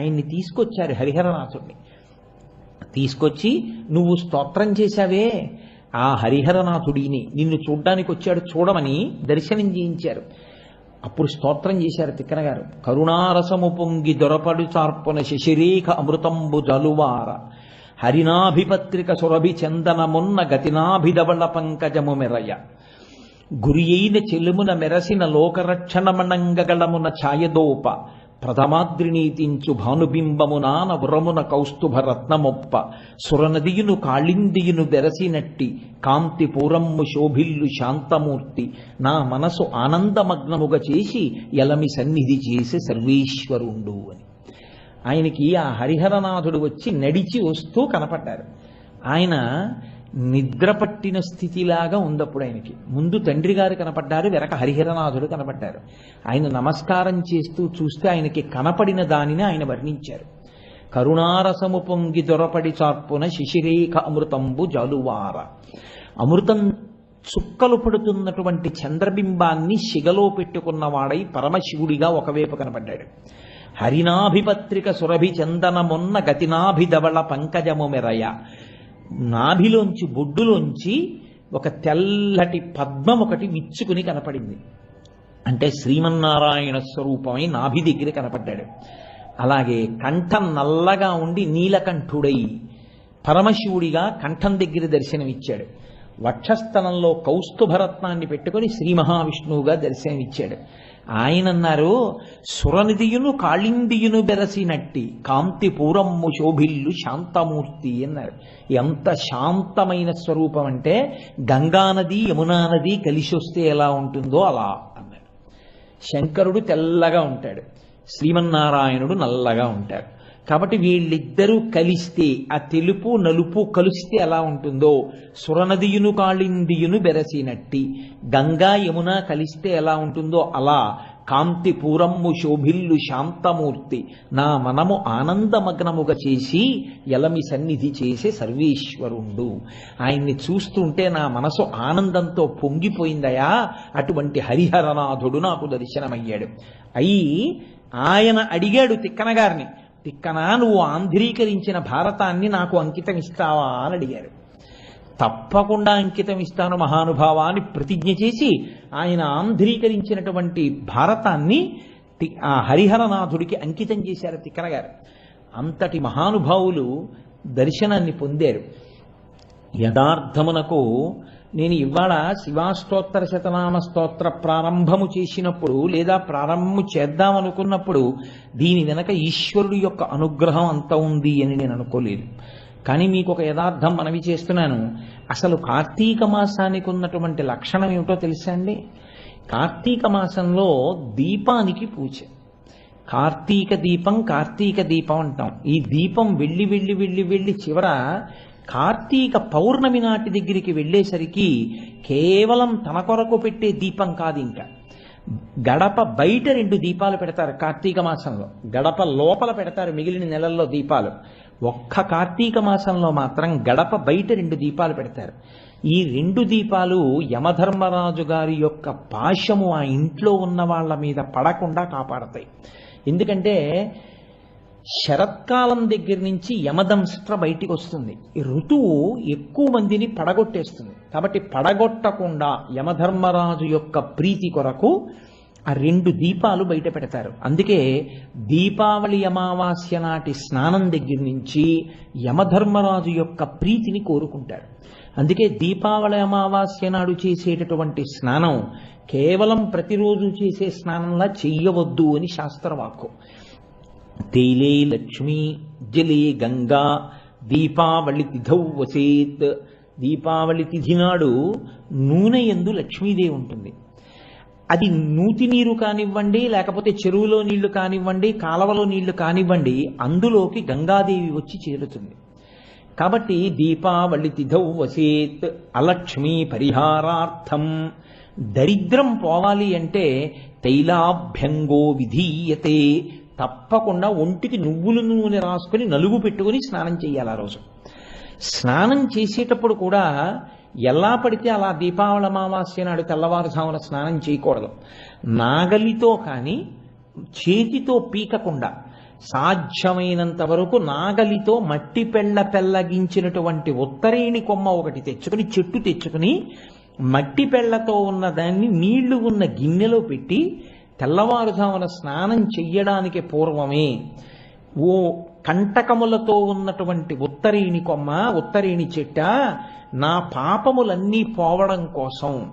ఆయన్ని తీసుకొచ్చారు హరిహరనాథుడిని తీసుకొచ్చి నువ్వు స్తోత్రం చేశావే. ఆ హరిహరనాథుడిని నిన్ను చూడ్డానికి వచ్చాడు చూడమని దర్శనం చేయించారు. అప్పుడు స్తోత్రం చేశారు తిక్కన గారు. కరుణారసము పొంగి దొరపడు చార్పున శశిరేఖ అమృతంబు జలువార. హరినాభిపత్రిక సురభి చందనమున్న గతినాభిధవళ పంకజము మెరయ. గురియైన చెలుమున మెరసిన లోకరక్షణమణంగగళమున ఛాయదోప. ప్రథమాద్రినీతించు భానుబింబమునాన వరమున కౌస్తుభ రత్నమొప్ప సురనదియును కాళిందియును దెరసినట్టి కాంతి పూరమ్ము శోభిల్లు శాంతమూర్తి. నా మనసు ఆనందమగ్నముగా చేసి ఎలమి సన్నిధి చేసే సర్వేశ్వరుండు అని. ఆయనకి ఆ హరిహరనాథుడు వచ్చి నడిచి వస్తూ కనపడ్డారు. ఆయన నిద్ర పట్టిన స్థితిలాగా ఉందప్పుడు ఆయనకి. ముందు తండ్రి గారు కనపడ్డారు వెనక హరిహరనాథుడు కనపడ్డారు. ఆయన నమస్కారం చేస్తూ చూస్తే ఆయనకి కనపడిన దానిని ఆయన వర్ణించారు. కరుణారసము పొంగి దొరపడి చార్పున శిశిరేఖ అమృతంబు జాలువార. అమృతం చుక్కలు పడుతున్నటువంటి చంద్రబింబాన్ని శిగలో పెట్టుకున్నవాడై పరమశివుడిగా ఒకవైపు కనపడ్డాడు. హరినాభిపత్రిక సురభి చందనమున్న గతినాభిధవళ పంకజము మెరయ. నాభిలోంచి బొడ్డులోంచి ఒక తెల్లటి పద్మం ఒకటి విచ్చుకుని కనపడింది. అంటే శ్రీమన్నారాయణ స్వరూపమై నాభి దగ్గర కనపడ్డాడు. అలాగే కంఠం నల్లగా ఉండి నీలకంఠుడై పరమశివుడిగా కంఠం దగ్గర దర్శనమిచ్చాడు. వక్షస్థలంలో కౌస్తుభరత్నాన్ని పెట్టుకొని శ్రీ మహావిష్ణువుగా దర్శనమిచ్చాడు. ఆయన అన్నారు సురనిధియును కాళిందియును బెరసినట్టి కాంతి పూరమ్ము శోభిల్లు శాంతమూర్తి అన్నారు. ఎంత శాంతమైన స్వరూపం అంటే గంగానది యమునా నది కలిసి వస్తే ఎలా ఉంటుందో అలా అన్నాడు. శంకరుడు తెల్లగా ఉంటాడు. శ్రీమన్నారాయణుడు నల్లగా ఉంటాడు. కాబట్టి వీళ్ళిద్దరూ కలిస్తే ఆ తెలుపు నలుపు కలిస్తే ఎలా ఉంటుందో సురనదియును కాళిందియును బెరసినట్టి గంగా యమున కలిస్తే ఎలా ఉంటుందో అలా కాంతి పూరమ్ము శోభిల్లు శాంతమూర్తి నా మనము ఆనందమగ్నముగా చేసి ఎలమి సన్నిధి చేసే సర్వేశ్వరుండు. ఆయన్ని చూస్తుంటే నా మనసు ఆనందంతో పొంగిపోయిందయా? అటువంటి హరిహరనాథుడు నాకు దర్శనమయ్యాడు. అయి ఆయన అడిగాడు తిక్కనగారిని తిక్కన? నువ్వు ఆంధ్రీకరించిన భారతాన్ని నాకు అంకితం ఇస్తావా అని అడిగారు తప్పకుండా అంకితం ఇస్తాను మహానుభావ అని ప్రతిజ్ఞ చేసి ఆయన ఆంధ్రీకరించినటువంటి భారతాన్ని తి- ఆ హరిహరనాథుడికి అంకితం చేశారు తిక్కన గారు. అంతటి మహానుభావులు దర్శనాన్ని పొందారు. యథార్థమునకు నేను ఇవాళ శివాస్తోత్తర శతనామ స్తోత్ర ప్రారంభము చేసినప్పుడు లేదా ప్రారంభము చేద్దామనుకున్నప్పుడు దీని వెనక ఈశ్వరుడు యొక్క అనుగ్రహం అంత ఉంది అని నేను అనుకోలేదు. కానీ మీకు ఒక యథార్థం మనవి చేస్తున్నాను. అసలు కార్తీక మాసానికి ఉన్నటువంటి లక్షణం ఏమిటో తెలుసా అండి? కార్తీక మాసంలో దీపానికి పూజ. కార్తీక దీపం కార్తీక దీపం అంటాం. ఈ దీపం వెళ్ళి వెళ్ళి వెళ్ళి వెళ్ళి చివర కార్తీక పౌర్ణమి నాటి దగ్గరికి వెళ్ళేసరికి కేవలం తన కొరకు పెట్టే దీపం కాదు ఇంకా. గడప బయట రెండు దీపాలు పెడతారు కార్తీక మాసంలో. గడప లోపల పెడతారు మిగిలిన నెలల్లో దీపాలు. ఒక్క కార్తీక మాసంలో మాత్రం గడప బయట రెండు దీపాలు పెడతారు. ఈ రెండు దీపాలు యమధర్మరాజు గారి యొక్క పాశము ఆ ఇంట్లో ఉన్న వాళ్ళ మీద పడకుండా కాపాడతాయి. ఎందుకంటే శరత్కాలం దగ్గర నుంచి యమదంష్ట్ర బయటికి వస్తుంది. ఈ ఋతువు ఎక్కువ మందిని పడగొట్టేస్తుంది. కాబట్టి పడగొట్టకుండా యమధర్మరాజు యొక్క ప్రీతి కొరకు ఆ రెండు దీపాలు బయట పెడతారు. అందుకే దీపావళి అమావాస్య నాటి స్నానం దగ్గర నుంచి యమధర్మరాజు యొక్క ప్రీతిని కోరుకుంటారు. అందుకే దీపావళి అమావాస్య నాడు చేసేటటువంటి స్నానం కేవలం ప్రతిరోజు చేసే స్నానంలా చెయ్యవద్దు అని శాస్త్రవాక్కు. తైలే లక్ష్మీ జలే గంగా దీపావళి తిథౌ వసేత్. దీపావళి తిథి నాడు నూనె ఎందు లక్ష్మీదేవి ఉంటుంది. అది నూతి నీరు కానివ్వండి లేకపోతే చెరువులో నీళ్ళు కానివ్వండి కాలవలో నీళ్ళు కానివ్వండి అందులోకి గంగాదేవి వచ్చి చేరుతుంది. కాబట్టి దీపావళి తిథౌ వసేత్ అలక్ష్మీ పరిహారార్థం. దరిద్రం పోవాలి అంటే తైలాభ్యంగో విధీయతే. తప్పకుండా ఒంటికి నువ్వుల నూనె రాసుకొని నలుగు పెట్టుకొని స్నానం చేయాలి ఆ రోజు. స్నానం చేసేటప్పుడు కూడా ఎలా పడితే అలా దీపావళి అమావాస్య నాడు తెల్లవారుజామున స్నానం చేయకూడదు. నాగలితో కానీ చేతితో పీకకుండా సాధ్యమైనంత వరకు నాగలితో మట్టి పెళ్ళ పెళ్ళగించినటువంటి ఉత్తరేణి కొమ్మ ఒకటి తెచ్చుకుని చెట్టు తెచ్చుకుని మట్టి పెళ్ళతో ఉన్న దాన్ని నీళ్ళు ఉన్న గిన్నెలో పెట్టి తెల్లవారుజామున స్నానం చెయ్యడానికి పూర్వమే ఓ కంటకములతో ఉన్నటువంటి ఉత్తరేణి కొమ్మ ఉత్తరేణి చెట్ట నా పాపములన్నీ పోవడం కోసం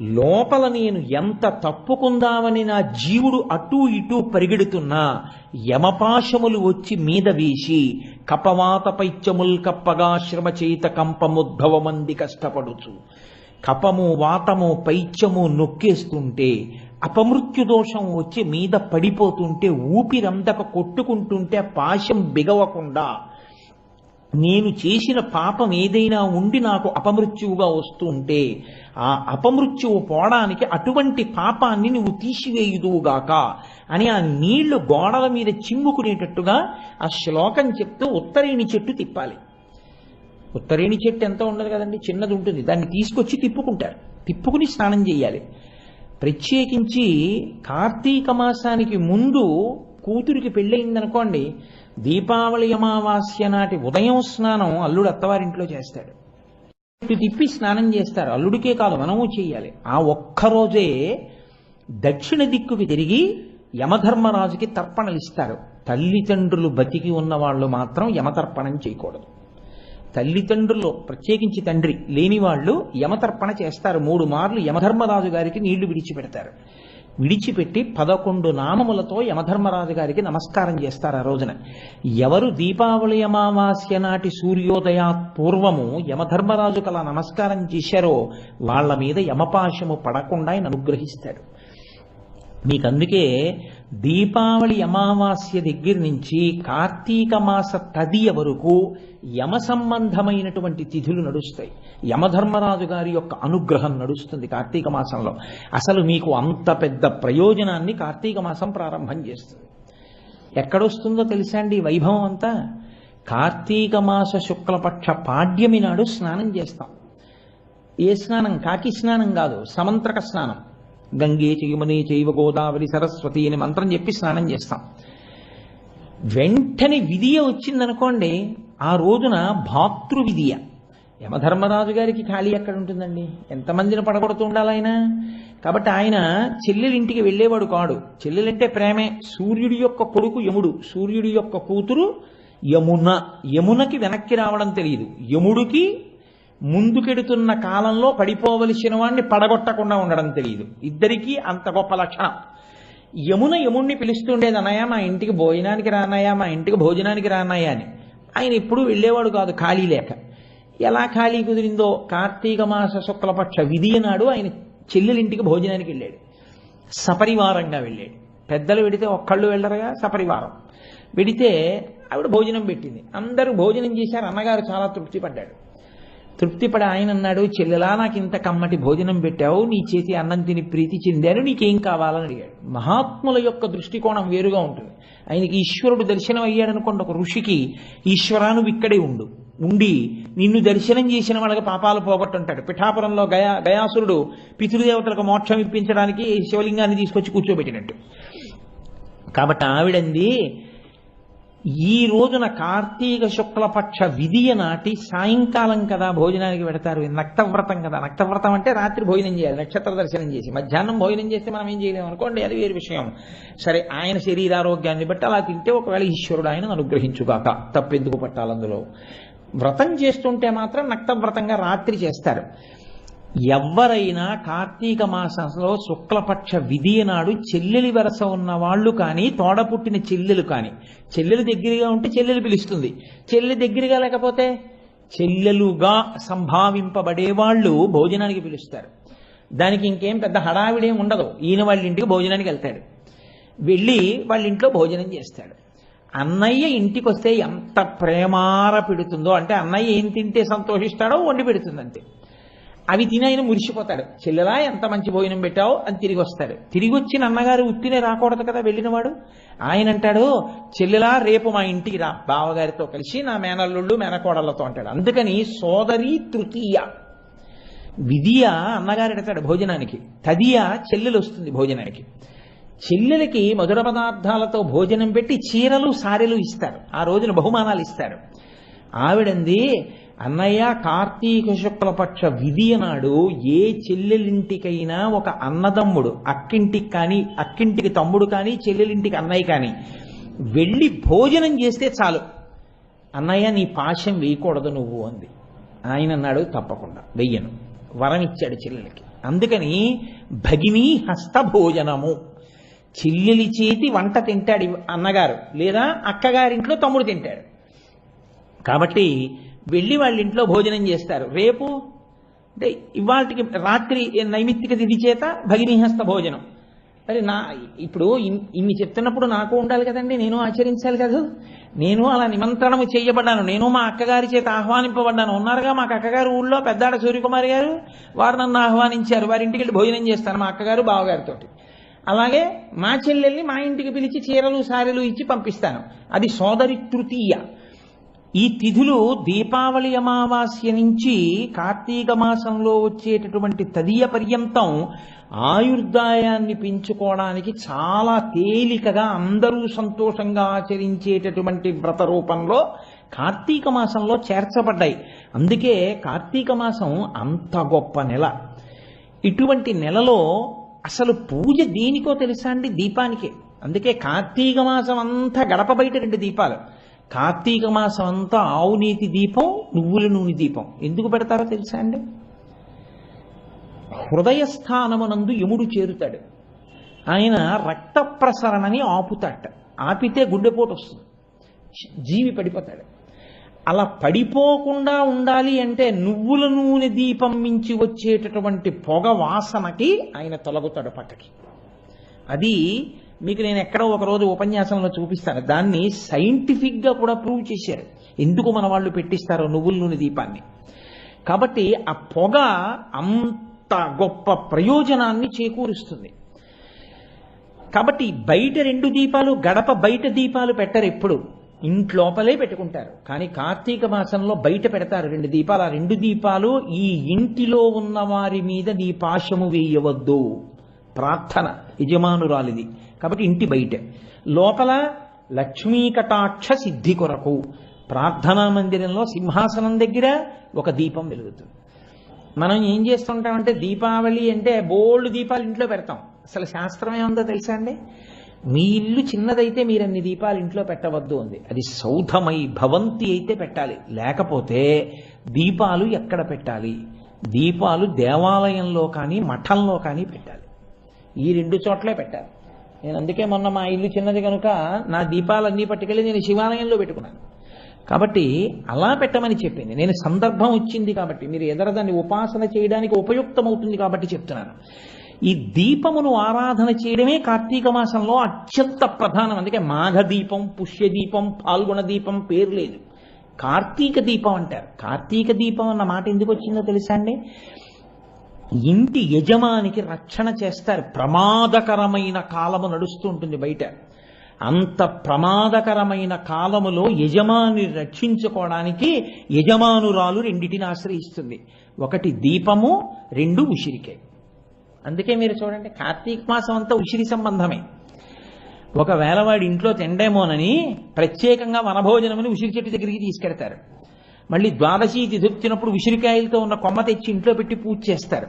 లోపల నేను ఎంత తప్పుకుందామని నా జీవుడు అటూ ఇటూ పరిగెడుతున్నా యమపాశములు వచ్చి మీద వేసి కపవాత పైత్యముల్ కప్పగా శ్రమ చేత కంపముద్భవమంది కష్టపడుచు. కపము వాతము పైత్యము నొక్కేస్తుంటే అపమృత్యు దోషం వచ్చి మీద పడిపోతుంటే ఊపిరందక కొట్టుకుంటుంటే పాశం బిగవకుండా నేను చేసిన పాపం ఏదైనా ఉండి నాకు అపమృత్యువుగా వస్తుంటే ఆ అపమృత్యువు పోవడానికి అటువంటి పాపాన్ని నువ్వు తీసివేయుదువుగాక అని ఆ నీళ్ళు గోడల మీద చిమ్ముకునేటట్టుగా ఆ శ్లోకం చెప్తూ ఉత్తరేణి చెట్టు తిప్పాలి. ఉత్తరేణి చెట్టు ఎంత ఉండదు కదండి? చిన్నది ఉంటుంది. దాన్ని తీసుకొచ్చి తిప్పుకుంటారు. తిప్పుకుని స్నానం చేయాలి. ప్రత్యేకించి కార్తీక మాసానికి ముందు కూతురికి పెళ్ళయిందనుకోండి దీపావళి అమావాస్య నాటి ఉదయం స్నానం అల్లుడు అత్తవారింట్లో చేస్తాడు. తిప్పి స్నానం చేస్తారు. అల్లుడికే కాదు మనము చేయాలి. ఆ ఒక్కరోజే దక్షిణ దిక్కుకి తిరిగి యమధర్మరాజుకి తర్పణలు ఇస్తారు తల్లిదండ్రులు బతికి ఉన్న వాళ్ళు మాత్రం యమతర్పణం చేయకూడదు. తల్లిదండ్రులు ప్రత్యేకించి తండ్రి లేని వాళ్ళు యమతర్పణ చేస్తారు. మూడు మార్లు యమధర్మరాజు గారికి నీళ్ళు విడిచిపెడతారు. విడిచిపెట్టి పదకొండు నామములతో యమధర్మరాజు గారికి నమస్కారం చేస్తారు ఆ రోజున. ఎవరు దీపావళి అమావాస్య నాటి సూర్యోదయా పూర్వము యమధర్మరాజుకు అలా నమస్కారం చేశారో వాళ్ళ మీద యమపాశము పడకుండా ఆయన అనుగ్రహిస్తాడు. మీకు అందుకే దీపావళి అమావాస్య దగ్గర నుంచి కార్తీక మాస తదియ వరకు యమ సంబంధమైనటువంటి తిథులు నడుస్తాయి. యమధర్మరాజు గారి యొక్క అనుగ్రహం నడుస్తుంది కార్తీక మాసంలో. అసలు మీకు అంత పెద్ద ప్రయోజనాన్ని కార్తీక మాసం ప్రారంభం చేస్తుంది. ఎక్కడొస్తుందో తెలుసా అండి వైభవం అంతా? కార్తీక మాస శుక్లపక్ష పాడ్యమి నాడు స్నానం చేస్తాం. ఏ స్నానం? కాకి స్నానం కాదు సమంత్రక స్నానం. గంగే చయుమనే చైవ గోదావరి సరస్వతి అని మంత్రం చెప్పి స్నానం చేస్తాం. వెంటనే విధియ వచ్చిందనుకోండి ఆ రోజున భాతృ విధియ యమధర్మరాజు గారికి ఖాళీ ఎక్కడ ఉంటుందండి? ఎంతమందిని పడగొడుతూ ఉండాలి ఆయన? కాబట్టి ఆయన చెల్లెలింటికి వెళ్ళేవాడు కాడు. చెల్లెలంటే ప్రేమే. సూర్యుడి యొక్క కొడుకు యముడు. సూర్యుడి యొక్క కూతురు యమున. యమునకి వెనక్కి రావడం తెలియదు యముడికి ముందుకెడుతున్న కాలంలో పడిపోవలసిన వాడిని పడగొట్టకుండా ఉండడం తెలియదు ఇద్దరికీ అంత గొప్ప లక్షణం. యమున యముణ్ణి పిలుస్తుండేది అన్నయ్య మా ఇంటికి భోజనానికి రానయ్యా మా ఇంటికి భోజనానికి రానయ్యా అని. ఆయన ఎప్పుడూ వెళ్ళేవాడు కాదు ఖాళీ లేక. ఎలా ఖాళీ కుదిరిందో కార్తీక మాస శుక్లపక్ష విధి నాడు ఆయన చెల్లెలింటికి భోజనానికి వెళ్ళాడు. సపరివారంగా వెళ్ళాడు. పెద్దలు వెడితే ఒక్కళ్ళు వెళ్ళరుగా సపరివారం. వెడితే ఆవిడ భోజనం పెట్టింది. అందరూ భోజనం చేశారు అన్నగారు చాలా తృప్తి పడ్డాడు తృప్తిపడి ఆయన అన్నాడు చెల్లెలా నాకు ఇంత కమ్మటి భోజనం పెట్టావు నీ చేతి అన్నం తిని ప్రీతి చెందాను నీకేం కావాలని అడిగాడు. మహాత్ముల యొక్క దృష్టికోణం వేరుగా ఉంటుంది. ఆయనకి ఈశ్వరుడు దర్శనం అయ్యాడనుకోండి ఒక ఋషికి ఈశ్వరాను ఇక్కడే ఉండు. ఉండి నిన్ను దర్శనం చేసిన వాళ్ళకి పాపాలు పోగొట్టుంటాడు. పిఠాపురంలో గయా గయాసురుడు పితృదేవతలకు మోక్షం ఇప్పించడానికి శివలింగాన్ని తీసుకొచ్చి కూర్చోబెట్టినట్టు. కాబట్టి ఆవిడంది ఈ రోజున కార్తీక శుక్లపక్ష విధియ నాటి సాయంకాలం కదా భోజనానికి పెడతారు. నక్తవ్రతం కదా. నక్తవ్రతం అంటే రాత్రి భోజనం చేయాలి. నక్షత్ర దర్శనం చేసి. మధ్యాహ్నం భోజనం చేస్తే మనం ఏం చేయలేము అనుకోండి. అది వేరు విషయం. సరే ఆయన శరీరారోగ్యాన్ని బట్టి అలా తింటే ఒకవేళ ఈశ్వరుడు ఆయనను అనుగ్రహించుగాక. తప్పెందుకు పట్టాలందులో? వ్రతం చేస్తుంటే మాత్రం నక్తవ్రతంగా రాత్రి చేస్తారు. ఎవరైనా కార్తీక మాసంలో శుక్లపక్ష విధి నాడు చెల్లెలి వరస ఉన్న వాళ్ళు కానీ తోడ పుట్టిన చెల్లెలు కానీ చెల్లెలు దగ్గరగా ఉంటే చెల్లెలు పిలుస్తుంది. చెల్లెలు దగ్గరగా లేకపోతే చెల్లెలుగా సంభావింపబడే వాళ్ళు భోజనానికి పిలుస్తారు. దానికి ఇంకేం పెద్ద హడావిడేం ఉండదు. ఈయన వాళ్ళ ఇంటికి భోజనానికి వెళ్తాడు. వెళ్ళి వాళ్ళ ఇంట్లో భోజనం చేస్తాడు. అన్నయ్య ఇంటికి వస్తే ఎంత ప్రేమార పెడుతుందో అంటే అన్నయ్య ఏం తింటే సంతోషిస్తాడో వండి పెడుతుంది అంతే అవి తిని ఆయన మురిసిపోతాడు. చెల్లెలా ఎంత మంచి భోజనం పెట్టావు? అని తిరిగి వస్తాడు. తిరిగి వచ్చి అన్నగారు ఉత్తినే రాకూడదు కదా వెళ్ళినవాడు? ఆయన అంటాడు చెల్లెలా రేపు మా ఇంటికి రా. బావగారితో కలిసి నా మేనల్లుళ్ళు మేనకోడళ్ళతో అంటాడు. అందుకని సోదరి తృతీయ. విధియ అన్నగారు ఎడతాడు భోజనానికి. తదియ చెల్లెలు వస్తుంది భోజనానికి. చెల్లెలకి మధుర పదార్థాలతో భోజనం పెట్టి చీరలు సారెలు ఇస్తారు. ఆ రోజున బహుమానాలు ఇస్తారు. ఆవిడంది అన్నయ్య కార్తీక శుక్లపక్ష విధి నాడు ఏ చెల్లెలింటికైనా ఒక అన్నదమ్ముడు అక్కింటికి కానీ అక్కింటికి తమ్ముడు కానీ చెల్లెలింటికి అన్నయ్య కానీ వెళ్ళి భోజనం చేస్తే చాలు. అన్నయ్య నీ పాశం వేయకూడదు నువ్వు అంది. ఆయన అన్నాడు తప్పకుండా వెయ్యను. వరం ఇచ్చాడు చెల్లెలకి. అందుకని భగినీ హస్త భోజనము. చెల్లెలి చేతి వంట తింటాడు అన్నగారు లేదా అక్కగారింట్లో తమ్ముడు తింటాడు. కాబట్టి వెళ్ళి వాళ్ళ ఇంట్లో భోజనం చేస్తారు. రేపు అంటే ఇవాళకి రాత్రి నైమిత్తిక తిథి చేత భగినీహస్త భోజనం. మరి నా ఇప్పుడు ఇన్ని చెప్తున్నప్పుడు నాకు ఉండాలి కదండి నేను ఆచరించాలి కదా. నేను అలా నిమంత్రణము చేయబడ్డాను. నేను మా అక్కగారి చేత ఆహ్వానింపబడ్డాను. ఉన్నారుగా మాకు అక్కగారు ఊళ్ళో పెద్దాడ సూర్యకుమారి గారు వారు నన్ను ఆహ్వానించారు. వారి ఇంటికి వెళ్ళి భోజనం చేస్తాను మా అక్కగారు బావగారితో అలాగే మా చెల్లెల్ని మా ఇంటికి పిలిచి చీరలు సారెలు ఇచ్చి పంపిస్తాను. అది సోదరి తృతీయ. ఈ తిథులు దీపావళి అమావాస్య నుంచి కార్తీక మాసంలో వచ్చేటటువంటి తదియ పర్యంతం ఆయుర్దాయాన్ని పెంచుకోవడానికి చాలా తేలికగా అందరూ సంతోషంగా ఆచరించేటటువంటి వ్రత రూపంలో కార్తీక మాసంలో చేర్చబడ్డాయి. అందుకే కార్తీక మాసం అంత గొప్ప నెల. ఇటువంటి నెలలో అసలు పూజ దేనికో తెలుసా అండి? దీపానికే. అందుకే కార్తీక మాసం అంతా గడప బయట రెండు దీపాలు. కార్తీక మాసం అంతా ఆవు నీతి దీపం నువ్వుల నూనె దీపం. ఎందుకు పెడతారో తెలుసా అండి? హృదయస్థానమునందు యముడు చేరుతాడు. ఆయన రక్త ప్రసరణని ఆపుతాట. ఆపితే గుండెపోటు వస్తుంది జీవి పడిపోతాడు. అలా పడిపోకుండా ఉండాలి అంటే నువ్వుల నూనె దీపం మించి వచ్చేటటువంటి పొగ వాసనకి ఆయన తొలగుతాడు పక్కకి. అది మీకు నేను ఎక్కడో ఒక రోజు ఉపన్యాసంలో చూపిస్తాను. దాన్ని సైంటిఫిక్గా కూడా ప్రూవ్ చేశారు. ఎందుకు మన వాళ్ళు పెట్టిస్తారో నువ్వుల నూనె దీపాన్ని. కాబట్టి ఆ పొగ అంత గొప్ప ప్రయోజనాన్ని చేకూరుస్తుంది. కాబట్టి బయట రెండు దీపాలు గడప బయట దీపాలు పెట్టరు ఎప్పుడు. ఇంట్లోపలే పెట్టుకుంటారు. కానీ కార్తీక మాసంలో బయట పెడతారు రెండు దీపాలు. ఆ రెండు దీపాలు ఈ ఇంటిలో ఉన్న వారి మీద నీ పాశము వేయవద్దు. ప్రార్థన యజమానురాలిది. కాబట్టి ఇంటి బయట. లోపల లక్ష్మీకటాక్ష సిద్ధి కొరకు ప్రార్థనా మందిరంలో సింహాసనం దగ్గర ఒక దీపం వెలుగుతుంది. మనం ఏం చేస్తుంటామంటే దీపావళి అంటే బోల్డ్ దీపాలు ఇంట్లో పెడతాం. అసలు శాస్త్రం ఏముందో తెలుసా అండి? మీ ఇల్లు చిన్నదైతే మీరు అన్ని దీపాలు ఇంట్లో పెట్టవద్దు ఉంది అది సౌధమై భవంతి అయితే పెట్టాలి. లేకపోతే దీపాలు ఎక్కడ పెట్టాలి? దీపాలు దేవాలయంలో కానీ మఠంలో కానీ పెట్టాలి. ఈ రెండు చోట్లే పెట్టాలి. నేను అందుకే మొన్న మా ఇల్లు చిన్నది కనుక నా దీపాలన్నీ పట్టుకెళ్ళి నేను శివాలయంలో పెట్టుకున్నాను. కాబట్టి అలా పెట్టమని చెప్పింది. నేను సందర్భం వచ్చింది కాబట్టి మీరు ఎదర దాన్ని ఉపాసన చేయడానికి ఉపయుక్తమవుతుంది కాబట్టి చెప్తున్నాను. ఈ దీపమును ఆరాధన చేయడమే కార్తీక మాసంలో అత్యంత ప్రధానం. అందుకే మాఘ దీపం పుష్య దీపం పాల్గొన దీపం పేరు లేదు. కార్తీక దీపం అంటారు. కార్తీక దీపం అన్న మాట ఎందుకు వచ్చిందో తెలుసా అండి? ఇంటి యజమానికి రక్షణ చేస్తారు. ప్రమాదకరమైన కాలము నడుస్తూ ఉంటుంది బయట. అంత ప్రమాదకరమైన కాలములో యజమాని రక్షించుకోవడానికి యజమానురాలు రెండిటిని ఆశ్రయిస్తుంది. ఒకటి దీపము రెండు ఉసిరికే. అందుకే మీరు చూడండి కార్తీక మాసం అంతా ఉసిరి సంబంధమే. ఒకవేళ వాడి ఇంట్లో తిండేమోనని ప్రత్యేకంగా వనభోజనమని ఉసిరి చెట్టు దగ్గరికి తీసుకెడతారు మళ్ళీ ద్వాదశి తిథి వచ్చినప్పుడు ఉసిరికాయలతో ఉన్న కొమ్మ తెచ్చి ఇంట్లో పెట్టి పూజ చేస్తారు.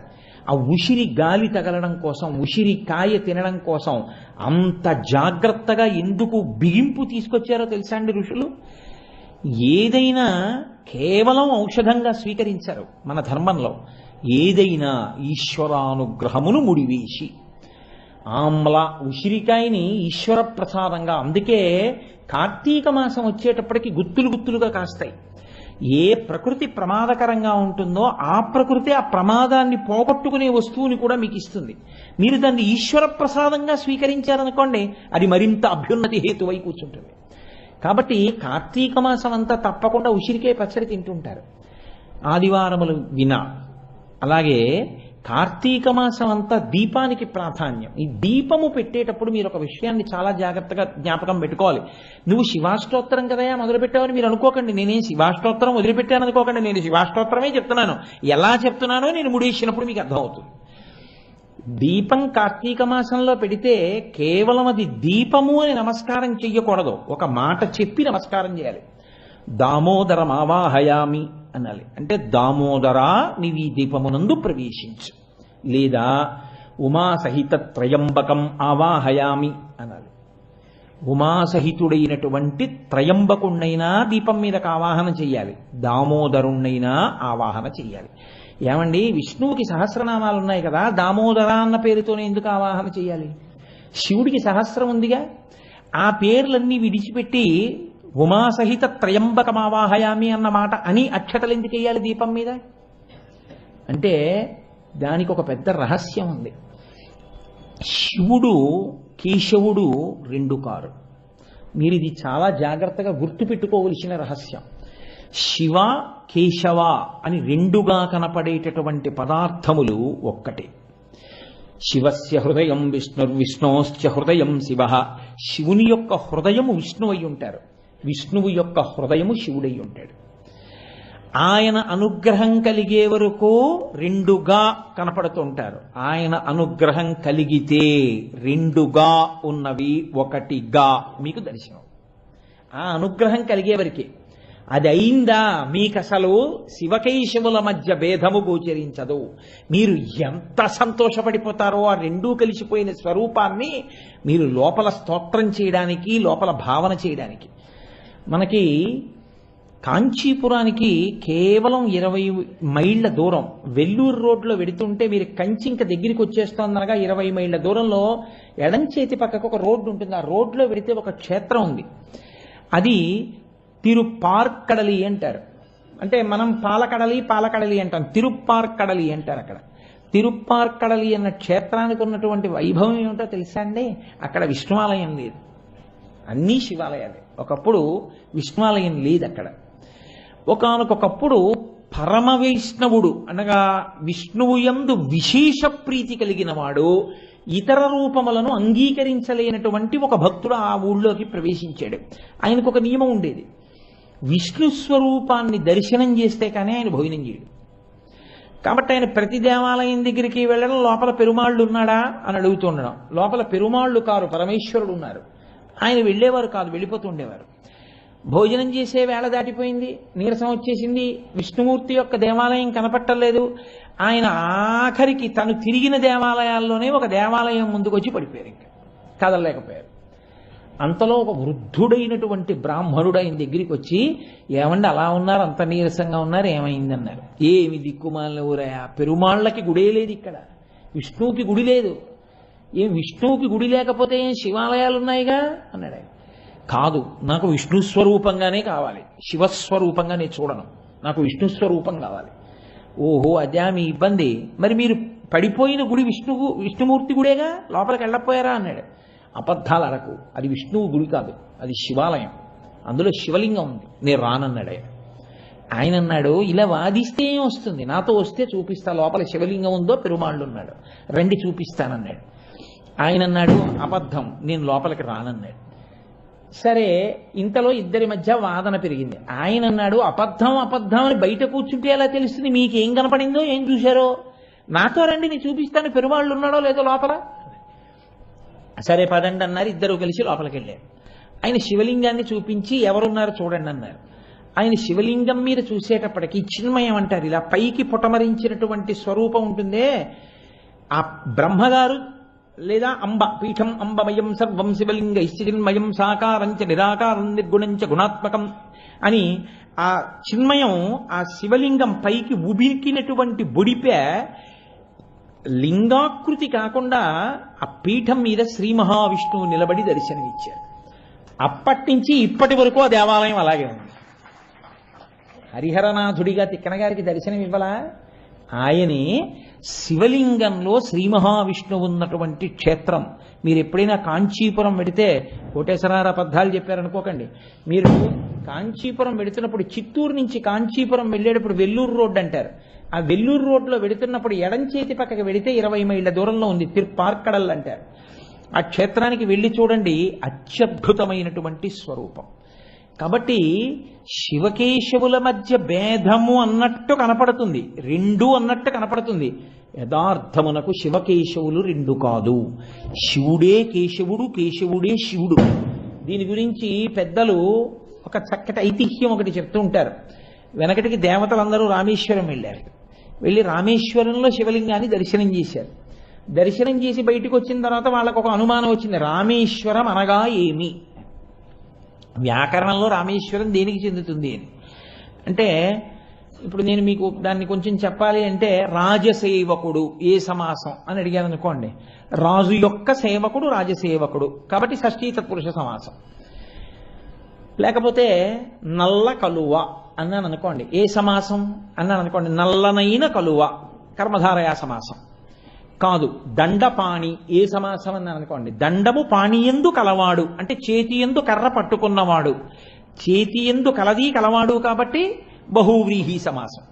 ఆ ఉసిరి గాలి తగలడం కోసం ఉసిరి కాయ తినడం కోసం అంత జాగ్రత్తగా ఎందుకు బిగింపు తీసుకొచ్చారో తెలుసా అండి ఋషులు? ఏదైనా కేవలం ఔషధంగా స్వీకరించారు మన ధర్మంలో. ఏదైనా ఈశ్వరానుగ్రహమును ముడివేసి ఆమ్ల ఉసిరికాయని ఈశ్వర ప్రసాదంగా అందుకే కార్తీక మాసం వచ్చేటప్పటికి గుత్తులు గుత్తులుగా కాస్తాయి. ఏ ప్రకృతి ప్రమాదకరంగా ఉంటుందో ఆ ప్రకృతి ఆ ప్రమాదాన్ని పోగొట్టుకునే వస్తువుని కూడా మీకు ఇస్తుంది. మీరు దాన్ని ఈశ్వర ప్రసాదంగా స్వీకరించారనుకోండి అది మరింత అభ్యున్నతి హేతువై కూర్చుంటుంది. కాబట్టి కార్తీక మాసం అంతా తప్పకుండా ఉసిరికే పచ్చడి తింటుంటారు. ఆదివారములు వినా. అలాగే కార్తీక మాసం అంతా దీపానికి ప్రాధాన్యం. ఈ దీపము పెట్టేటప్పుడు మీరు ఒక విషయాన్ని చాలా జాగ్రత్తగా జ్ఞాపకం పెట్టుకోవాలి. నువ్వు శివాష్టోత్తరం కదయా మొదలు పెట్టావని మీరు అనుకోకండి. నేనేం శివాష్టోత్తరం వదిలిపెట్టాను అనుకోకండి. నేను శివాష్టోత్తరమే చెప్తున్నాను. ఎలా చెప్తున్నానో నేను ముడిసినప్పుడు మీకు అర్థమవుతుంది. దీపం కార్తీక మాసంలో పెడితే కేవలం అది దీపము అని నమస్కారం చెయ్యకూడదు. ఒక మాట చెప్పి నమస్కారం చేయాలి. దామోదరం ఆవాహయామి అనాలి. అంటే దామోదరా నీవి దీపమునందు ప్రవేశించు. లేదా ఉమా సహిత త్రయంబకం ఆవాహయామి అనాలి. ఉమాసహితుడైనటువంటి త్రయంబకుణ్ణైనా దీపం మీదకి ఆవాహన చెయ్యాలి. దామోదరుణ్ణైనా ఆవాహన చెయ్యాలి. ఏమండి? విష్ణువుకి సహస్రనామాలు ఉన్నాయి కదా దామోదర అన్న పేరుతోనే ఎందుకు ఆవాహన చేయాలి శివుడికి సహస్రం ఉందిగా. ఆ పేర్లన్నీ విడిచిపెట్టి ఉమాసహిత త్రయంబకమావాహయామి అన్న మాట అని అక్షతలు ఎందుకు వేయాలి దీపం మీద? అంటే దానికి ఒక పెద్ద రహస్యం ఉంది. శివుడు కేశవుడు రెండు కారు. మీరు ఇది చాలా జాగ్రత్తగా గుర్తుపెట్టుకోవలసిన రహస్యం. శివ కేశవ అని రెండుగా కనపడేటటువంటి పదార్థములు ఒక్కటే. శివస్య హృదయం విష్ణుర్విష్ణోశ్చ హృదయం శివ. శివుని యొక్క హృదయము విష్ణు అయి ఉంటారు. విష్ణువు యొక్క హృదయము శివుడై ఉంటాడు. ఆయన అనుగ్రహం కలిగే వరకు రెండుగా కనపడుతుంటారు. ఆయన అనుగ్రహం కలిగితే రెండుగా ఉన్నవి ఒకటిగా మీకు దర్శనం. ఆ అనుగ్రహం కలిగే వరకే అది అయిందా మీకు అసలు శివకైశవుల మధ్య భేదము గోచరించదు. మీరు ఎంత సంతోషపడిపోతారో ఆ రెండూ కలిసిపోయిన స్వరూపాన్ని మీరు లోపల స్తోత్రం చేయడానికి లోపల భావన చేయడానికి. మనకి కాంచీపురానికి కేవలం ఇరవై మైళ్ళ దూరం. వెల్లూరు రోడ్లో వెడుతుంటే మీరు కంచి ఇంకా దగ్గరికి వచ్చేస్తోందనగా ఇరవై మైళ్ళ దూరంలో ఎడం చేతి పక్కకు ఒక రోడ్డు ఉంటుంది. ఆ రోడ్లో వెడితే ఒక క్షేత్రం ఉంది. అది తిరుపార్కడలి అంటారు. అంటే మనం పాలకడలి పాలకడలి అంటాం. తిరుప్పార్కడలి అంటారు అక్కడ. తిరుప్పార్కడలి అన్న క్షేత్రానికి ఉన్నటువంటి వైభవం ఏమిటో తెలుసా అండి? అక్కడ విష్ణువాలయం లేదు. అన్నీ శివాలయాలే. ఒకప్పుడు విష్ణువాలయం లేదు అక్కడ. ఒకనకొకప్పుడు పరమ వైష్ణవుడు అనగా విష్ణువు యందు విశేష ప్రీతి కలిగిన వాడు ఇతర రూపములను అంగీకరించలేనటువంటి ఒక భక్తుడు ఆ ఊళ్ళోకి ప్రవేశించాడు. ఆయనకు ఒక నియమం ఉండేది. విష్ణు స్వరూపాన్ని దర్శనం చేస్తే కానీ ఆయన భోజనం చేయడు. కాబట్టి ఆయన ప్రతి దేవాలయం దగ్గరికి వెళ్ళడం లోపల పెరుమాళ్ళు ఉన్నాడా అని అడుగుతుండడం లోపల పెరుమాళ్ళు కారు పరమేశ్వరుడు ఉన్నారు. ఆయన వెళ్ళేవారు కాదు వెళ్ళిపోతూ ఉండేవారు. భోజనం చేసే వేళ దాటిపోయింది నీరసం వచ్చేసింది విష్ణుమూర్తి యొక్క దేవాలయం కనపట్టలేదు. ఆయన ఆఖరికి తను తిరిగిన దేవాలయాల్లోనే ఒక దేవాలయం ముందుకు వచ్చి పడిపోయారు ఇంకా కదలలేకపోయారు. అంతలో ఒక వృద్ధుడైనటువంటి బ్రాహ్మణుడు ఆయన దగ్గరికి వచ్చి ఏమండి అలా ఉన్నారు? అంత నీరసంగా ఉన్నారు? ఏమైందన్నారు? ఏమి దిక్కుమాలిన ఊరయా పెరుమాళ్ళకి గుడే లేదు ఇక్కడ. విష్ణువుకి గుడి లేదు. ఏం విష్ణువుకి గుడి లేకపోతే ఏం శివాలయాలు ఉన్నాయిగా అన్నాడు ఆయన కాదు నాకు విష్ణు స్వరూపంగానే కావాలి. శివస్వరూపంగా నేను చూడను. నాకు విష్ణు స్వరూపం కావాలి. ఓహో అదే మీ ఇబ్బంది. మరి మీరు పడిపోయిన గుడి విష్ణువు విష్ణుమూర్తి గుడేగా? లోపలికి వెళ్ళపోయారా? అన్నాడు. అబద్ధాలు అరకు. అది విష్ణువు గుడి కాదు. అది శివాలయం. అందులో శివలింగం ఉంది. నేను రానన్నాడు ఆయన ఆయన అన్నాడు ఇలా వాదిస్తే ఏం వస్తుంది? నాతో వస్తే చూపిస్తా. లోపల శివలింగం ఉందో పెరుమాళ్ళు ఉన్నాడు. రండి చూపిస్తానన్నాడు. ఆయన అన్నాడు అబద్ధం నేను లోపలికి రానన్నాడు. సరే ఇంతలో ఇద్దరి మధ్య వాదన పెరిగింది. ఆయన అన్నాడు అబద్ధం అబద్ధం అని బయట కూర్చుంటే ఎలా తెలుస్తుంది? మీకు ఏం కనపడిందో ఏం చూశారో? నాతో రండి నేను చూపిస్తాను పెరువాళ్ళు ఉన్నాడో లేదో లోపల? సరే పదండి అన్నారు. ఇద్దరు కలిసి లోపలికి వెళ్ళారు ఆయన శివలింగాన్ని చూపించి ఎవరున్నారు చూడండి అన్నారు. ఆయన శివలింగం మీద చూసేటప్పటికి చిన్మయం అంటారు ఇలా పైకి పుటమరించినటువంటి స్వరూపం ఉంటుందే. ఆ బ్రహ్మగారు లేదా అంబ పీఠం అంబమయం సర్వం శివలింగ చిన్మయం సాకారంచ నిరాకారం నిర్గుణంచ గుణాత్మకం అని ఆ చిన్మయం ఆ శివలింగం పైకి ఉబికినటువంటి బొడిపే లింగాకృతి కాకుండా ఆ పీఠం మీద శ్రీ మహావిష్ణువు నిలబడి దర్శనమిచ్చారు అప్పటి నుంచి ఇప్పటి వరకు ఆ దేవాలయం అలాగే ఉంది. హరిహరనాథుడిగా తిక్కన గారికి దర్శనం ఇవ్వలా ఆయనే శివలింగంలో శ్రీ మహావిష్ణువు ఉన్నటువంటి క్షేత్రం. మీరు ఎప్పుడైనా కాంచీపురం వెడితే కోటేశ్వరార అబద్ధాలు చెప్పారనుకోకండి. మీరు కాంచీపురం వెడుతున్నప్పుడు చిత్తూరు నుంచి కాంచీపురం వెళ్ళేటప్పుడు వెల్లూరు రోడ్డు అంటారు. ఆ వెల్లూరు రోడ్లో వెడుతున్నప్పుడు ఎడం చేతి పక్కకి వెడితే ఇరవై మైళ్ళ దూరంలో ఉంది తిరుపార్కడల్ అంటారు. ఆ క్షేత్రానికి వెళ్ళి చూడండి అత్యద్భుతమైనటువంటి స్వరూపం. కాబట్టి శివకేశవుల మధ్య భేదము అన్నట్టు కనపడుతుంది రెండు అన్నట్టు కనపడుతుంది. యథార్థమునకు శివకేశవులు రెండు కాదు. శివుడే కేశవుడు కేశవుడే శివుడు. దీని గురించి పెద్దలు ఒక చక్కటి ఐతిహ్యం ఒకటి చెప్తూ ఉంటారు. వెనకటికి దేవతలందరూ రామేశ్వరం వెళ్ళారు. వెళ్ళి రామేశ్వరంలో శివలింగాన్ని దర్శనం చేశారు. దర్శనం చేసి బయటకు వచ్చిన తర్వాత వాళ్ళకు ఒక అనుమానం వచ్చింది. రామేశ్వరం అనగా ఏమి? వ్యాకరణంలో రామేశ్వరం దేనికి చెందుతుంది అని. అంటే ఇప్పుడు నేను మీకు దాన్ని కొంచెం చెప్పాలి అంటే రాజసేవకుడు ఏ సమాసం అని అడిగాను అనుకోండి. రాజు యొక్క సేవకుడు రాజసేవకుడు. కాబట్టి షష్ఠీ తత్పురుష సమాసం. లేకపోతే నల్ల కలువ అన్నాను అనుకోండి. ఏ సమాసం? అన్నాను అనుకోండి. నల్లనైన కలువ కర్మధారయ సమాసం. కాదు దండపాణి ఏ సమాసం అన్నాను అనుకోండి. దండము పాణియందు కలవాడు అంటే చేతి ఎందు కర్ర పట్టుకున్నవాడు. చేతి ఎందు కలది కలవాడు కాబట్టి బహువ్రీహి సమాసం.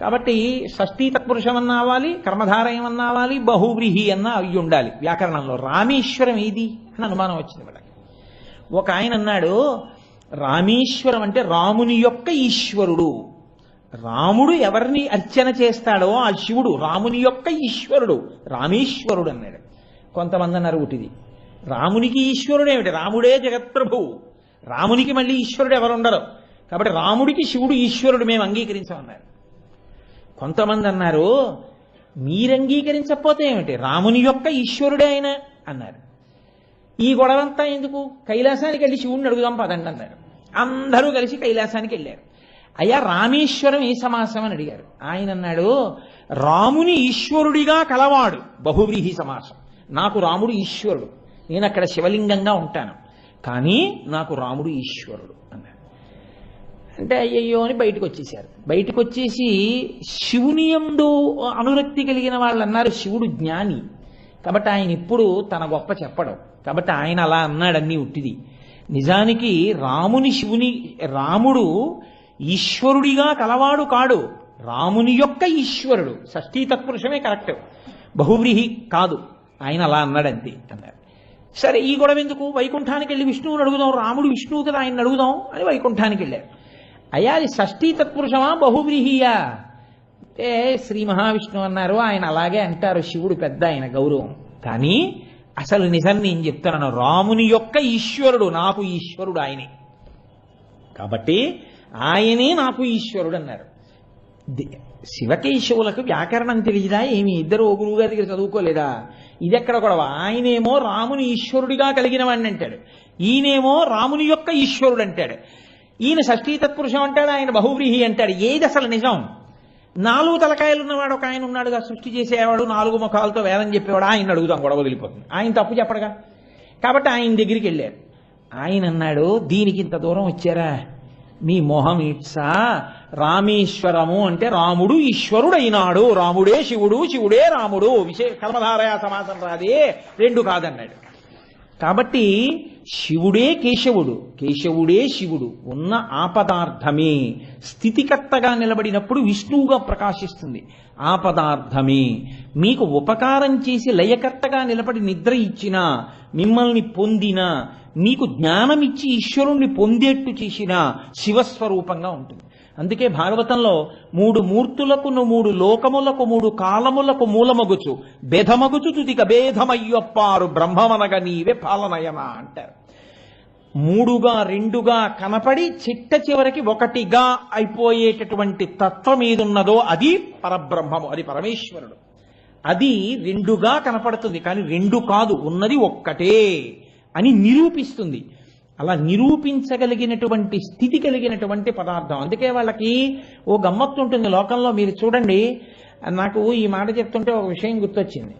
కాబట్టి షష్ఠీ తత్పురుషం అన్న అవ్వాలి కర్మధారయం అన్న అవ్వాలి బహువ్రీహి అన్న అవి ఉండాలి వ్యాకరణంలో రామేశ్వరం ఏది అని అనుమానం వచ్చింది వాళ్ళకి. ఒక ఆయన అన్నాడు రామేశ్వరం అంటే రాముని యొక్క ఈశ్వరుడు. రాముడు ఎవరిని అర్చన చేస్తాడో ఆ శివుడు రాముని యొక్క ఈశ్వరుడు. రామేశ్వరుడు అన్నాడు. కొంతమంది అన్నారు ఒకటిది రామునికి ఈశ్వరుడు ఏమిటి రాముడే జగత్ప్రభువు రామునికి మళ్ళీ ఈశ్వరుడు ఎవరు ఉండరు కాబట్టి రాముడికి శివుడు ఈశ్వరుడు మేము అంగీకరించామన్నారు. కొంతమంది అన్నారు మీరు అంగీకరించకపోతే ఏమిటి? రాముని యొక్క ఈశ్వరుడే ఆయన అన్నారు. ఈ గొడవంతా ఎందుకు? కైలాసానికి వెళ్ళి శివుణ్ణి అడుగుదాం పదండి అన్నారు. అందరూ కలిసి కైలాసానికి వెళ్ళారు. అయ్యా రామేశ్వరం ఏ సమాసం అని అడిగారు. ఆయన అన్నాడు రాముని ఈశ్వరుడిగా కలవాడు బహువ్రీహి సమాసం. నాకు రాముడు ఈశ్వరుడు. నేను అక్కడ శివలింగంగా ఉంటాను. కానీ నాకు రాముడు ఈశ్వరుడు అన్నాడు అంటే అయ్యయ్యో అని బయటకు వచ్చేసారు బయటకు వచ్చేసి శివుని యందు అనురక్తి కలిగిన వాళ్ళు అన్నారు శివుడు జ్ఞాని. కాబట్టి ఆయన ఇప్పుడు తన గొప్ప చెప్పడం. కాబట్టి ఆయన అలా అన్నాడన్నీ ఉట్టిది. నిజానికి రాముని శివుని రాముడు ఈశ్వరుడిగా కలవాడు కాడు. రాముని యొక్క ఈశ్వరుడు. షష్ఠీ తత్పురుషమే కరెక్ట్. బహువ్రీహి కాదు. ఆయన అలా అన్నాడంతే అన్నారు. సరే ఈ గొడవ ఎందుకు? వైకుంఠానికి వెళ్ళి విష్ణువుని అడుగుదాం. రాముడు విష్ణువు కదా ఆయన అడుగుదాం అని వైకుంఠానికి వెళ్ళారు. అయ్యా అది షష్ఠీ తత్పురుషమా బహువ్రీహియా? ఏ శ్రీ మహావిష్ణువు అన్నారు ఆయన అలాగే అంటారు శివుడు పెద్ద ఆయన గౌరవం. కానీ అసలు నిజం నేను చెప్తున్నాను రాముని యొక్క ఈశ్వరుడు నాకు ఈశ్వరుడు ఆయనే. కాబట్టి ఆయనే నాకు ఈశ్వరుడు అన్నారు. శివకేశవులకు వ్యాకరణం తెలియదా ఏమి? ఇద్దరు ఓ గురువు గారి దగ్గర చదువుకోలేదా? ఇదెక్కడ గొడవ? ఆయనేమో రాముని ఈశ్వరుడిగా కలిగిన వాడిని అంటాడు. ఈయనేమో రాముని యొక్క ఈశ్వరుడు అంటాడు. ఈయన షష్ఠీ తత్పురుషం అంటాడు? ఆయన బహువ్రీహి అంటాడు. ఏది అసలు నిజం? నాలుగు తలకాయలు ఉన్నవాడు ఒక ఆయన ఉన్నాడుగా. సృష్టి చేసేవాడు నాలుగు ముఖాలతో వేదం చెప్పేవాడు. ఆయన అడుగుదాం గొడవ వదిలిపోతుంది. ఆయన తప్పు చెప్పడుగా? కాబట్టి ఆయన దగ్గరికి వెళ్ళారు. ఆయన అన్నాడు దీనికి ఇంత దూరం వచ్చారా? మీ మొహం ఇట్సా? రామేశ్వరము అంటే రాముడు ఈశ్వరుడు అయినాడు రాముడే శివుడు శివుడే రాముడు. విశేష కర్మధారయ సమాసం రాదే. రెండు కాదన్నాడు. కాబట్టి శివుడే కేశవుడు కేశవుడే శివుడు ఉన్న ఆ పదార్థమే స్థితికర్తగా నిలబడినప్పుడు విష్ణువుగా ప్రకాశిస్తుంది. ఆ పదార్థమే మీకు ఉపకారం చేసి లయకర్తగా నిలబడి నిద్ర ఇచ్చినా మిమ్మల్ని పొందిన మీకు జ్ఞానం ఇచ్చి ఈశ్వరుణ్ణి పొందేట్టు చేసిన శివస్వరూపంగా ఉంటుంది. అందుకే భాగవతంలో మూడు మూర్తులకు మూడు లోకములకు మూడు కాలములకు మూలమగుచు. బేధమగుచు తుదిక భేదమయ్యొప్పారు బ్రహ్మమనగ నీవే పాలనయన అంటారు. మూడుగా రెండుగా కనపడి చిట్ట చివరికి ఒకటిగా అయిపోయేటటువంటి తత్వం ఏదున్నదో అది పరబ్రహ్మము అది పరమేశ్వరుడు. అది రెండుగా కనపడుతుంది కానీ రెండు కాదు ఉన్నది ఒక్కటే అని నిరూపిస్తుంది. అలా నిరూపించగలిగినటువంటి స్థితి కలిగినటువంటి పదార్థం. అందుకే వాళ్ళకి ఓ గమ్మత్తు ఉంటుంది లోకంలో. మీరు చూడండి నాకు ఈ మాట చెప్తుంటే ఒక విషయం గుర్తొచ్చింది.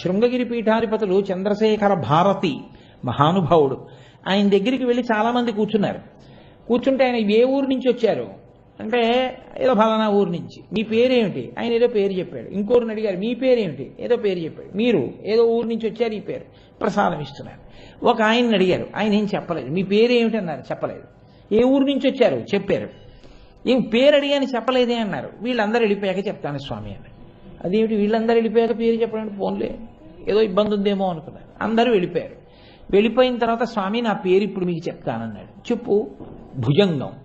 శృంగగిరి పీఠాధిపతులు చంద్రశేఖర భారతి మహానుభావుడు. ఆయన దగ్గరికి వెళ్ళి చాలామంది కూర్చున్నారు. కూర్చుంటే ఆయన ఏ ఊరు నుంచి వచ్చారు? అంటే ఏదో ఫలానా ఊరు నుంచి. మీ పేరేమిటి? ఆయన ఏదో పేరు చెప్పాడు. ఇంకోరిని అడిగారు మీ పేరేమిటి? ఏదో పేరు చెప్పాడు. మీరు ఏదో ఊరు నుంచి వచ్చారు ఈ పేరు. ప్రసాదం ఇస్తున్నారు. ఒక ఆయన్ని అడిగారు. ఆయన ఏం చెప్పలేదు. మీ పేరేమిటి అన్నారు. చెప్పలేదు. ఏ ఊరు నుంచి వచ్చారు? చెప్పారు. ఏం పేరు అడిగాని చెప్పలేదే అన్నారు. వీళ్ళందరూ వెళ్ళిపోయాక చెప్తాను స్వామి అని. అదేమిటి? వీళ్ళందరూ వెళ్ళిపోయాక పేరు చెప్పడానికి ఫోన్లే? ఏదో ఇబ్బంది ఉందేమో అనుకున్నారు. అందరూ వెళ్ళిపోయారు. వెళ్ళిపోయిన తర్వాత స్వామి నా పేరు ఇప్పుడు మీకు చెప్తానన్నాడు. చెప్పు భుజంగం.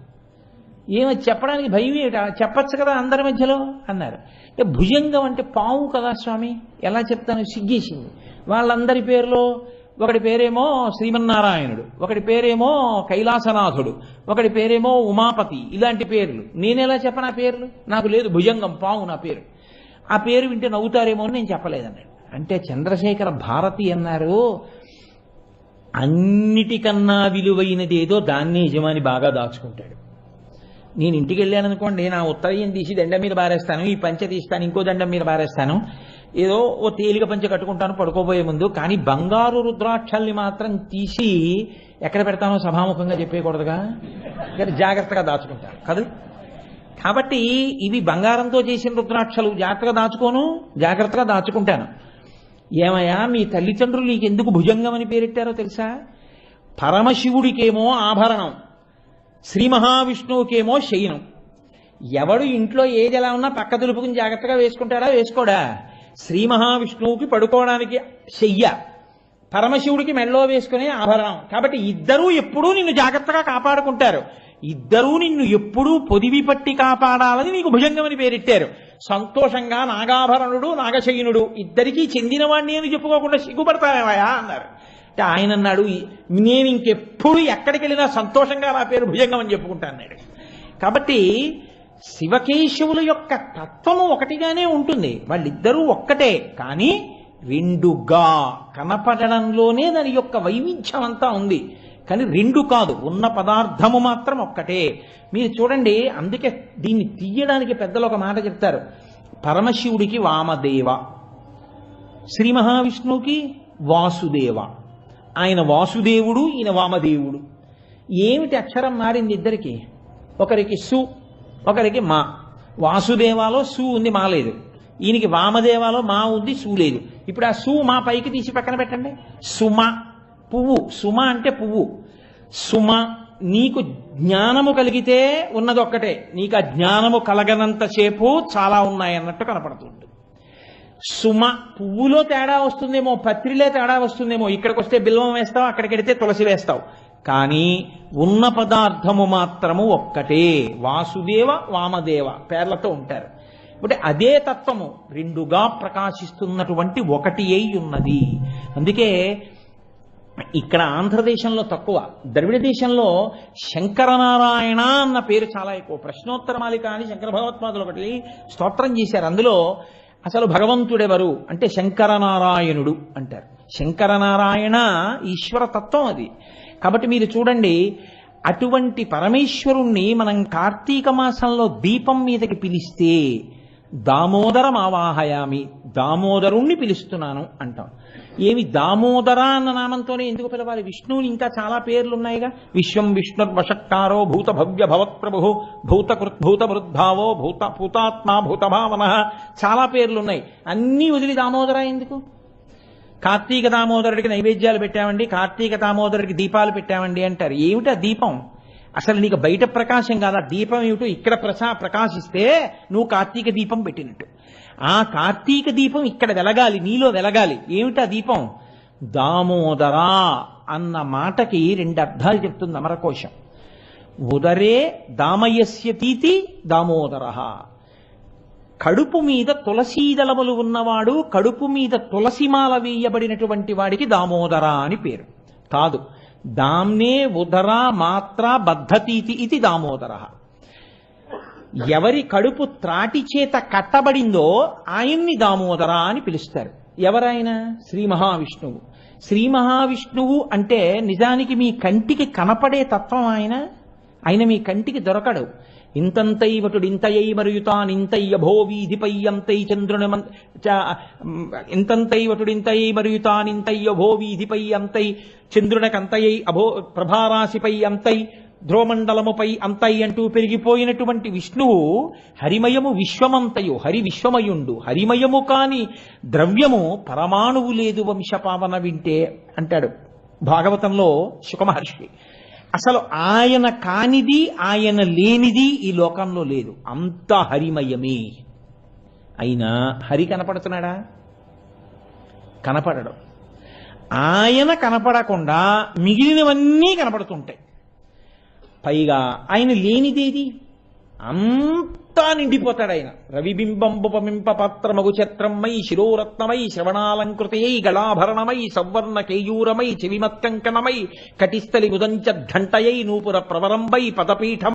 ఏమో చెప్పడానికి భయం ఏమిటా? చెప్పచ్చు కదా అందరి మధ్యలో? అన్నారు. భుజంగం అంటే పావు కదా స్వామి? ఎలా చెప్తాను సిగ్గేసింది. వాళ్ళందరి పేరులో ఒకటి పేరేమో శ్రీమన్నారాయణుడు ఒకటి పేరేమో కైలాసనాథుడు ఒకటి పేరేమో ఉమాపతి ఇలాంటి పేర్లు. నేనెలా చెప్పనా పేర్లు? నాకు లేదు భుజంగం పావు నా పేరు. ఆ పేరు వింటే నవ్వుతారేమో అని నేను చెప్పలేదన్నాడు. అంటే చంద్రశేఖర భారతి అన్నారు అన్నిటికన్నా విలువైనది ఏదో దాన్ని యజమాని బాగా దాచుకుంటాడు. నేను ఇంటికి వెళ్ళాను అనుకోండి నా ఉత్తరయం తీసి దండం మీద బారేస్తాను ఈ పంచ తీస్తాను ఇంకో దండం మీద బారేస్తాను. ఏదో ఓ తేలిక పంచ కట్టుకుంటాను పడుకోబోయే ముందు. కానీ బంగారు రుద్రాక్షల్ని మాత్రం తీసి ఎక్కడ పెడతానో సభాముఖంగా చెప్పేయకూడదుగా? జాగ్రత్తగా దాచుకుంటాను కదా? కాబట్టి ఇవి బంగారంతో చేసిన రుద్రాక్షలు జాగ్రత్తగా దాచుకోను జాగ్రత్తగా దాచుకుంటాను. ఏమయ్యా మీ తల్లిదండ్రులు నీకు ఎందుకు భుజంగం అని పేరెట్టారో తెలుసా? పరమశివుడికేమో ఆభరణం. శ్రీ మహావిష్ణువుకేమో శయనం. ఎవడు ఇంట్లో ఏది ఎలా ఉన్నా పక్క దులుపుకుని జాగ్రత్తగా వేసుకుంటాడా వేసుకోడా? శ్రీ మహావిష్ణువుకి పడుకోవడానికి శయ్య పరమశివుడికి మెళ్ళో వేసుకునే ఆభరణం. కాబట్టి ఇద్దరూ ఎప్పుడూ నిన్ను జాగ్రత్తగా కాపాడుకుంటారు. ఇద్దరూ నిన్ను ఎప్పుడూ పొదివి పట్టి కాపాడాలని నీకు భుజంగమని పేరెట్టారు. సంతోషంగా నాగాభరణుడు నాగశయనుడు ఇద్దరికీ చెందినవాణ్ణి అని చెప్పుకోకుండా సిగ్గుపడతావేమయా అన్నారు. అంటే ఆయన అన్నాడు నేను ఇంకెప్పుడు ఎక్కడికి వెళ్ళినా సంతోషంగా నా పేరు భుజంగం అని చెప్పుకుంటా అన్నాడు కాబట్టి శివకేశవుల యొక్క తత్వము ఒకటిగానే ఉంటుంది. వాళ్ళిద్దరూ ఒక్కటే కానీ రెండుగా కనపడడంలోనే దాని యొక్క వైవిధ్యం అంతా ఉంది. కానీ రెండు కాదు ఉన్న పదార్థము మాత్రం ఒక్కటే. మీరు చూడండి అందుకే దీన్ని తీయడానికి పెద్దలు ఒక మాట చెప్తారు. పరమశివుడికి వామదేవ శ్రీ మహావిష్ణువుకి వాసుదేవ. ఆయన వాసుదేవుడు ఈయన వామదేవుడు. ఏమిటి అక్షరం మారింది ఇద్దరికి? ఒకరికి సు ఒకరికి మా. వాసుదేవాలో సు ఉంది మా లేదు. ఈయనకి వామదేవాలో మా ఉంది సు లేదు. ఇప్పుడు ఆ సు మా పైకి తీసి పక్కన పెట్టండి. సుమ పువ్వు. సుమ అంటే పువ్వు. సుమ నీకు జ్ఞానము కలిగితే ఉన్నది ఒక్కటే నీకు ఆ జ్ఞానము కలగనంతసేపు చాలా ఉన్నాయన్నట్టు కనపడుతుంది. సుమ పువ్వులో తేడా వస్తుందేమో పత్రిలో తేడా వస్తుందేమో ఇక్కడికి వస్తే బిల్వం వేస్తావు అక్కడికి వెడితే తులసి వేస్తావు. కానీ ఉన్న పదార్థము మాత్రము ఒక్కటే వాసుదేవ వామదేవ పేర్లతో ఉంటారు. అంటే అదే తత్వము రెండుగా ప్రకాశిస్తున్నటువంటి ఒకటి అయి ఉన్నది. అందుకే ఇక్కడ ఆంధ్రదేశంలో తక్కువ ద్రవిడ దేశంలో శంకరనారాయణ అన్న పేరు చాలా ఎక్కువ. ప్రశ్నోత్తరమాలిక అని శంకర భగవత్పాదులు ఒకటి స్తోత్రం చేశారు. అందులో అసలు భగవంతుడెవరు అంటే శంకరనారాయణుడు అంటారు. శంకరనారాయణ ఈశ్వర తత్వం అది. కాబట్టి మీరు చూడండి అటువంటి పరమేశ్వరుణ్ణి మనం కార్తీక మాసంలో దీపం మీదకి పిలిస్తే దామోదరం ఆవాహయామి దామోదరుణ్ణి పిలుస్తున్నాను అంటాం. ఏమి దామోదర అన్న నామంతోనే ఎందుకు పిలవాలి? విష్ణువుని ఇంకా చాలా పేర్లు ఉన్నాయిగా విశ్వం విష్ణుర్వషట్కారో భూత భవ్య భవత్ప్రభు భూత భూతభృద్ధావో భూత భూతాత్మ భూతభావన చాలా పేర్లు ఉన్నాయి అన్నీ వదిలి దామోదర ఎందుకు? కార్తీక దామోదరుడికి నైవేద్యాలు పెట్టామండి కార్తీక దామోదరుడికి దీపాలు పెట్టామండి అంటారు. ఏమిటా దీపం? అసలు నీకు బయట ప్రకాశం కాదా? దీపం ఏమిటో ఇక్కడ ప్రసా ప్రకాశిస్తే నువ్వు కార్తీక దీపం పెట్టినట్టు. ఆ కార్తీక దీపం ఇక్కడ వెలగాలి నీలో వెలగాలి. ఏమిటా దీపం? దామోదరా అన్న మాటకి రెండు అర్థాలు చెప్తుంది అమరకోశం. ఉదరే దామయస్య తీతి దామోదర. కడుపు మీద తులసీదళములు ఉన్నవాడు కడుపు మీద తులసిమాల వేయబడినటువంటి వాడికి దామోదర అని పేరు. కాదు దామ్నే ఉదర మాత్ర బద్ధతీతి ఇది దామోదర. ఎవరి కడుపు త్రాటి చేత కట్టబడిందో ఆయన్ని దామోదర అని పిలుస్తారు. ఎవరాయన? శ్రీ మహావిష్ణువు. శ్రీ మహావిష్ణువు అంటే నిజానికి మీ కంటికి కనపడే తత్వం ఆయన. ఆయన మీ కంటికి దొరకడు. ఇంతంతై వటుడింతయై ఇంతయై మరుయుతానింతయ్య భో వీధిపై అంతై చంద్రుని మన్- చ- ఇంతంతై వటుడు ఇంతయై మరుయుతానింతయ్య భో వీధిపై అంతై చంద్రునకంతయై అభో ప్రభారాశిపై అంతై ధ్రువమండలముపై అంతై అంటూ పెరిగిపోయినటువంటి విష్ణువు హరిమయము విశ్వమంతయు హరి విశ్వమయుండు. హరిమయము కాని ద్రవ్యము పరమాణువు లేదు వంశపావన వింటే అంటాడు భాగవతంలో శుకమహర్షి. అసలు ఆయన కానిది ఆయన లేనిది ఈ లోకంలో లేదు. అంత హరిమయమే. అయినా హరి కనపడుతున్నాడా? కనపడడం. ఆయన కనపడకుండా మిగిలినవన్నీ కనపడుతుంటాయి. పైగా ఆయన లేనిదేది? అంతా నిండిపోతాడు ఆయన రవిబింబంబుపమింప పాత్రమగు ఛత్రమై శిరోరత్నమై శ్రవణాలంకృతయై గళాభరణమై సవర్ణ కేయూరమై చెవిమత్కంకణమై కటిస్థలి ఉదంచ ఘంటయై నూపుర ప్రవరంబై పదపీఠం